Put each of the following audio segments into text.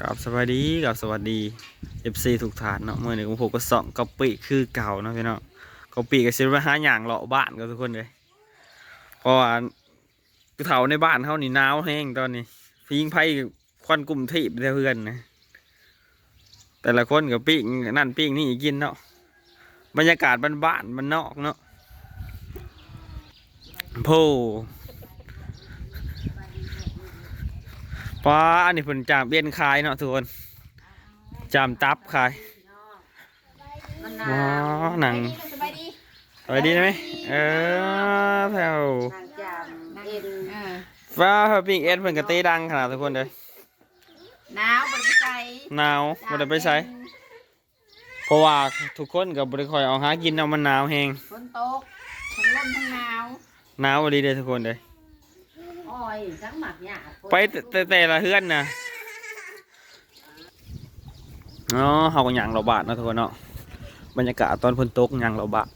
กับสวัสดีกับสวัสดี FC ทุกฐานเนาะเมื่อหนึ่งผมก็ส่องกะปิคือเก่าเนาะพี่เนาะกะปิก็สิมาหาอย่างเลาะบ้านกับทุกคนเลยเพราะว่ากูเฒ่าในบ้านเฮานี่หนาวแห้งตอนนี้พิงไพ่ควันกลุ่มที่เพื่อนนะแต่ละคนกับปิ้งนั่นปิ้งนี่กินเนาะบรรยากาศบ้านๆมันนอกเนาะโพ ป้าอันนี้เพิ่นจามเบี้ยนคายเนาะทุกคนจามตับคายอ๋อหนังสบายดีสวัสดีไหมเออแถวนางจามเอ็นฟ้าพอปิ้งเอ็ดเพิ่นก็เต้ดังขนาดทุกคนเลยหนาวบริใจหนาวบ่ได้ไปใช้เพราะว่าทุกคนก็บ่ได้ค่อยเอาหากินเอามันหนาวแฮงฝนตกทั้งลมทั้งหนาวหนาวบ่ดีเด้อทุกคนเด้อ อ้อยทั้งหมักหยไปแต่แต่ละเฮือนนะเนาะเฮาก็หยังเราบาดนะทุกคนเนาะบรรยากาศตอนฝนตกหยังเราบาด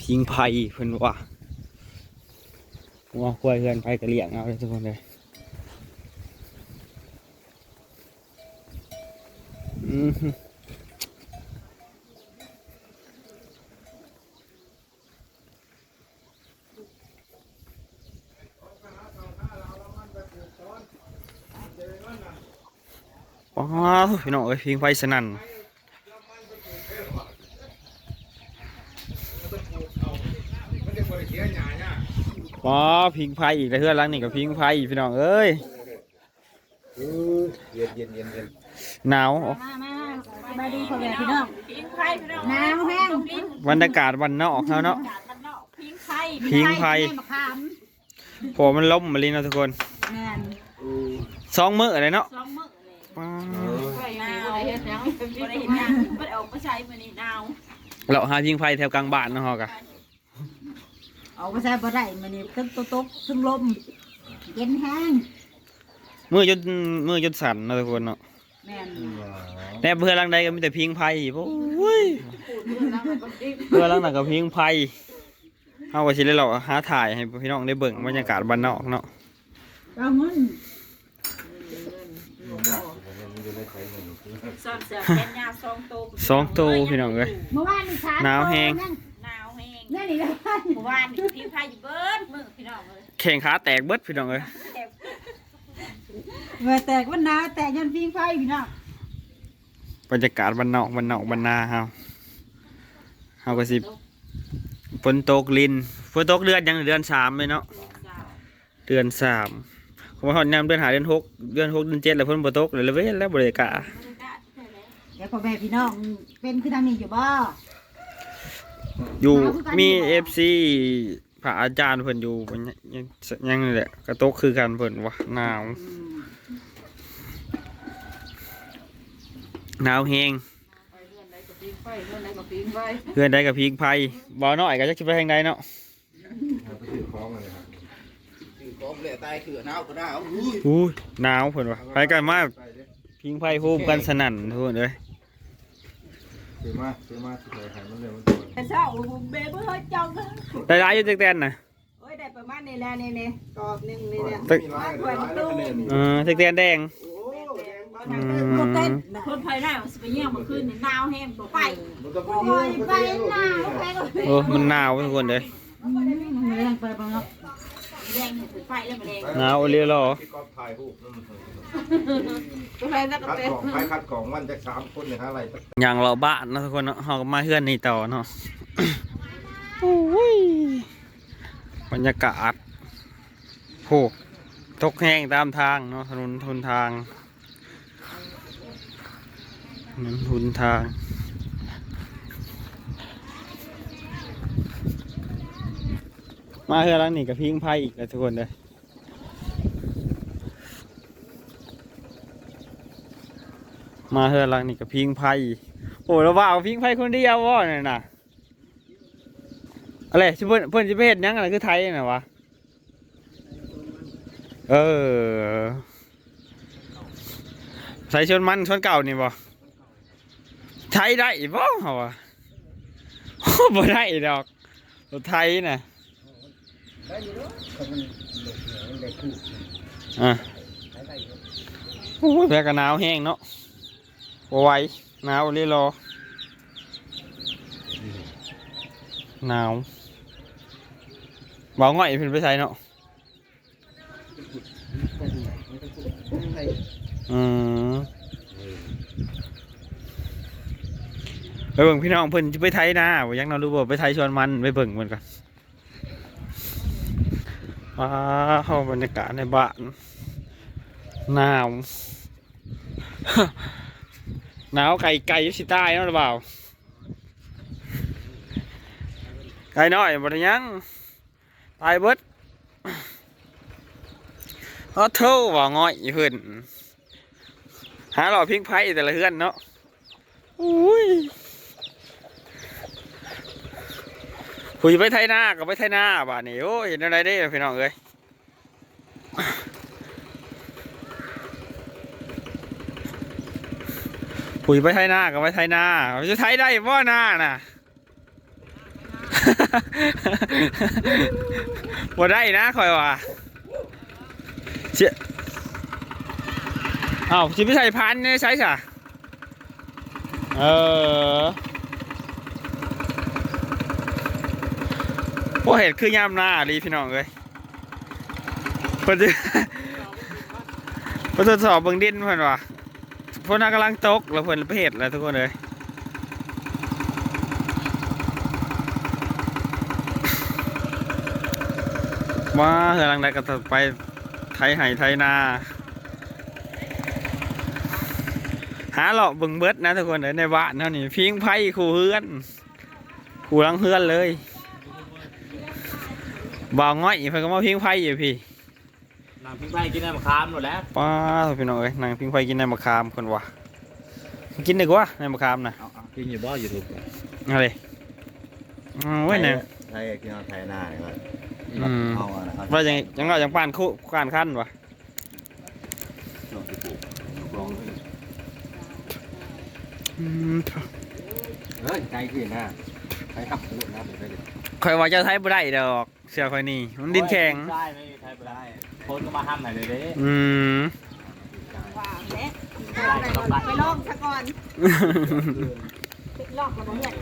พิงไผ่เพิ่นว่าว่าควายเฮือนไผ่ก็เลี้ยงเอาเด้อทุกคนเด้ออือ ว้าวพี่น้องเอ้ยพิงไผสนั่นว้าวพิงไผอีกแล้วเฮือนหลังนี่ก็พิงไผอีกพี่น้องเอ้ยเย็นเย็นเย็นเย็นหนาวมามาสบายดีพ่อแม่พี่น้องหนาวแห้งบรรยากาศวันนอกเขาเนาะพิงไข่พิงไผ่มะขามพอมันล่มมาเลยเนาะทุกคนแม่น สองมื้อเลยเนาะสองมื้อเลยว้าหนาวเฮ็ดหยังบ่ได้เฮ็ดหยังบ่ได้ออกไปใช้มื้อนี้หนาววเราหายิงไฟแถวกลางบ้านเนาะฮอกะเอาไปใช้บ่ได้มื้อนี้ทั้งตกตกทั้งลมเย็นแห้งมือจนมือจนสั่นเนาะทุกคนเนาะแม่นแต่เพื่อนหลังใดก็มีแต่พิงไฟโอ้ยเพื่อนหลังไหนก็พิงไฟเอาไว้สิเลยเราหาถ่ายให้พี่น้องได้เบิ่งบรรยากาศบ้านนอกเนาะเอาเงิน ซ่อนเสือแขนยาวสองตัวสองตัวพี่น้องเอ้ย เมื่อวานนี่ชาร์จหนาวแฮงหนาวแห้งนั่นนี่แหละเมื่อวานนี่พี่พายอยู่เบิดมือพี่น้องเลยแข่งขาแตกเบิดพี่น้องเอ้ยเมื่อแตกวันหนาวแตกยันพิงไฟพี่น้องบรรยากาศบ้านนอกบ้านนอกบ้านนาเฮาเฮาก็สิฝนตกลินฝนตกเดือนยังเดือนสามเลยเนาะ เดือนสาม ผมว่าหอนยามเดือนหาเดือนหกเดือนหกเดือนเจ็ดแล้วเพิ่นบ่ตกเลยละเว้นแล้วบริกาเดี๋ยวพ่อแม่พี่น้องเป็นคือทางนี้อยู่บ่อยู่หนาวคือกันมีอยู่บ่เอฟซีพระอาจารย์เพิ่นอยู่เพิ่นยังยังนี่แหละกระตกคือกันเพิ่นว่าหนาวหนาวแฮงเพื่อนใดกับพิงไผบ่น้อยก็จักสิไปทางใดเนาะ ไปซื้อของมาเลยครับซื้อของเลยตายคือหนาวก็หนาวอุ้ยอู้ยหนาวเพิ่นว่าไปกันมาไปเด้อพิงไผโฮมกันสนั่นทุกคนเอ้ยซื้อมาซื้อมาซื้อไปขายมันเลยมันตัวแต่เช้าเบเบอร์จองเลยได้หลายอยู่จักแตนน่ะโอ้ยได้ประมาณนี้แล้วนี่นี่กรอบหนึงนี่เนี่ยตึกมีร้านก็ร้านแล้วคะแนนนี่เออจักแตนแดงโอ้แดงบ้านอืคนเต้นมคนภายในมันสิไปเยี่ยมเมื่อคืนนี่หนาวแห้งบ่ไปมันต้องไปยืมไปหนาวแห้งเลยโอ้มันหนาวทุกคนเลยเรื่องไปบ้างเนาะ แดงถึงไฟแล้วมันแดงหนาวอีหลีเหรอ พี่ก๊อฟถ่ายรูปนั่นมันก็ไปแล้วก็คัดเป็นของใครคัดของมันจากสามคนเนี่ยอะไรสักอย่างเราบ้านเนาะทุกคนเนาะเราก็มาเฮือนนี่ต่อเนาะ โอ้ยบรรยากาศโหตกแห้งตามทางเนาะถนนทุนทางถนนทุนทาง มาเฮือนหลังนี่กับพิงไพ่อีกแล้วทุกคนเลยมาเฮือนหลังนี่กับพิงไพ่โอ้แล้วว่าเอาพิงไพ่คนเดียววะเนี่ยนะอะไรชิเพิ่นเพิ่อนจะไปเห็นยังอะไรคือไทยน่ะวะเออใส่ชนมันชนเก่านี่บ่ไทยได้บ่เหรอวะบ่ได้ดอกรถไทยน่ะ อยู่เนาะเขามันเหลือมันได้คู่อะได้ได้อยู่โอ้ยแพ้กันหนาวแห้งเนาะไหวหนาวเลยรอหนาวบ่าวง่อยเพิ่นไปใส่เนาะอืมไปเบิ่งพี่น้องเพิ่นจะไปไทยนาบ่อยังเรารู้บ่ไปไทยชวนมันไปเบิ่งมันก่อน ว้าวบรรยากาศในบ้านหนาวหนาวไก่ไก่ยุสิใต้เนาะหรือเปล่าไก่น้อยบ่ได้ยังตายเบิดเอาเท่าว่าง่อยเพิ่นหาหล่อพิงไพ่แต่ละเฮือนเนาะอุ้ย ผู้จะไปไทยนาก็ไปไทยนาบ้านนี้โอ้ยเห็นอะไรได้พี่น้องเอ้ยปุ๋ยไปไทยนากับไปไทยนาจะไทยได้บ่หน้าน่ะบ่ได้นะคอยว่าเชี่ยอ้าวชิไปใส่พันเนี่ยใช่สะเออ พวกเห็ดคือยามหน้าดีพี่น้องเลยเพิ่นจะเพิ่นทดสอบเบิ่งดินเพิ่นว่าพวกนั้นกำลังตกแล้วเพิ่นไปเห็ดแล้วทุกคนเลยมาเฮือลังใดก็จะไปไทยไห่ไทยนา หาเลาะเบิ่งเบิดนะทุกคนเลยในบ้านเท่านี้พิงไพ่คู่เฮือนคู่ลังเฮือนเลย บ่าวง่อยเพิ่นก็มาพิงไพ่อยู่พี่นางพิงไพ่กินน้ำมะขามหมดแล้วป้าพี่น้องเอ้ยนางพิงไฟกินในมะขามคนวะกินได้กว่าในมะขามนะกินอยู่บ่ยูทูบอะไรอืมเว้ยเนี่ยไทยกินเอาไทยหน้าเนี่ยอืมเอาอะนะครับว่ายังยังเรายังปานคู่ปานขั้นวะอืมเฮ้ยไทยขึ้นหน้า ไทยขับรถนะผมได้เลยคอยว่าจะใช้บ่ได้ดอกเสือคอยนี่มันดินแข็ง ได้ไม่มีใครไปได้คนก็มาห้ามหน่อยเลยเด้อืม ว่าแม่ไปลองซะก่อนลอกแล้วบ่เมื่อย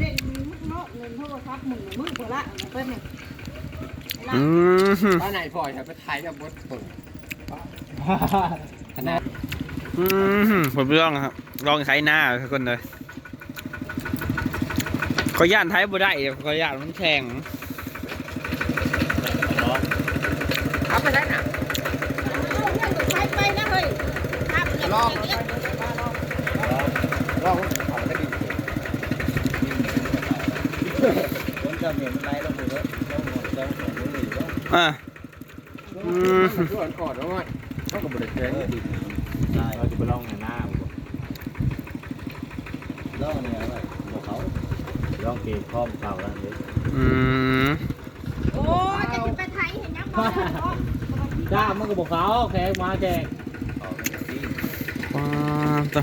เล่นมุกเนาะเล่นโทรศัพท์มึงมึงโบละเปิ้นนี่อืมบ้านไหนพ่อยครับไปไทยกับบดตุ่นขนาด อืมผมลองครับ ลองใช้หน้าทุกคนเลย ขอย่านไทยบ่ได้เดี๋ยวขอย่านมันแข็งขับไปได้น่ะไปไปนะเฮ้ยครับลองลองขับไปดิคนจะเห็นไรลงมือแล้วลงมือแล้วลงมือแล้วอะอืมก่อนก่อนแล้วไงต้องกับบริษัทดิเราจะไปลองหน้าผมลองเนี่ยอะไรบอกเขา ลองเกมพร้อมเก่าแล้วเด้อืมโอ้ยจะไปไทยเห็นยังบ่จ้ามันก็บอกเขาแขกมาแจกว้าตัว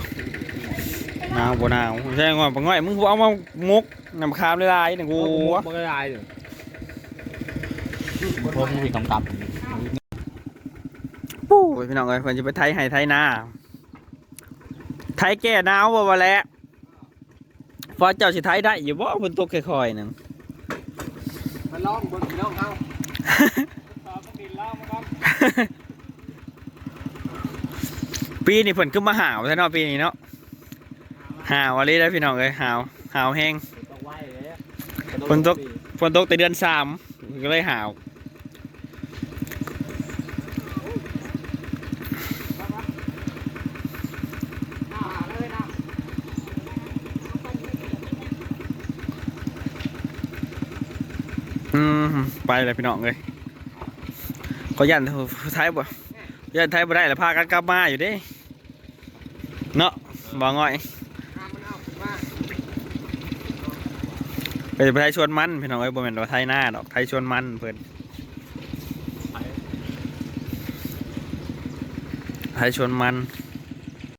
หนาวบ่หนาวใช่ง่อยบ่ง่อยมึงเอามามุกน้ำคามลายๆนี่กูวะมันก็ได้เลยผมมีคำกลับปู้ยพี่น้องเอ้ยเพิ่นจะไปไทยให้ไทยนาไทยแก่หนาวบ่ว่าแหล้ว พอเจ้าสิไทยได้อยู่บ่เพิ่นตกค่อยๆนึงมาลองบนลองเอาปีนี้เพิ่นขึ้นมาหาวแท้เนาะปีนี้เนาะหาวอะไรได้พี่น้องเอ้ยหาวหาวแห้ง ฝนตก ฝนตกแต่เดือนสามก็เลยหาว มไปเลยพี่น้องเลยขอยันไทยบ่ยันไทยบ่ได้แล้วพากันกลับมาอยู่ดิเนาะบ่ง่อยไปไปไทยชวนมันพี่น้องเอ้ยบ่แม่นว่าไทยหน้าดอกไทยชวนมันเพิ่นไทยชวนมัน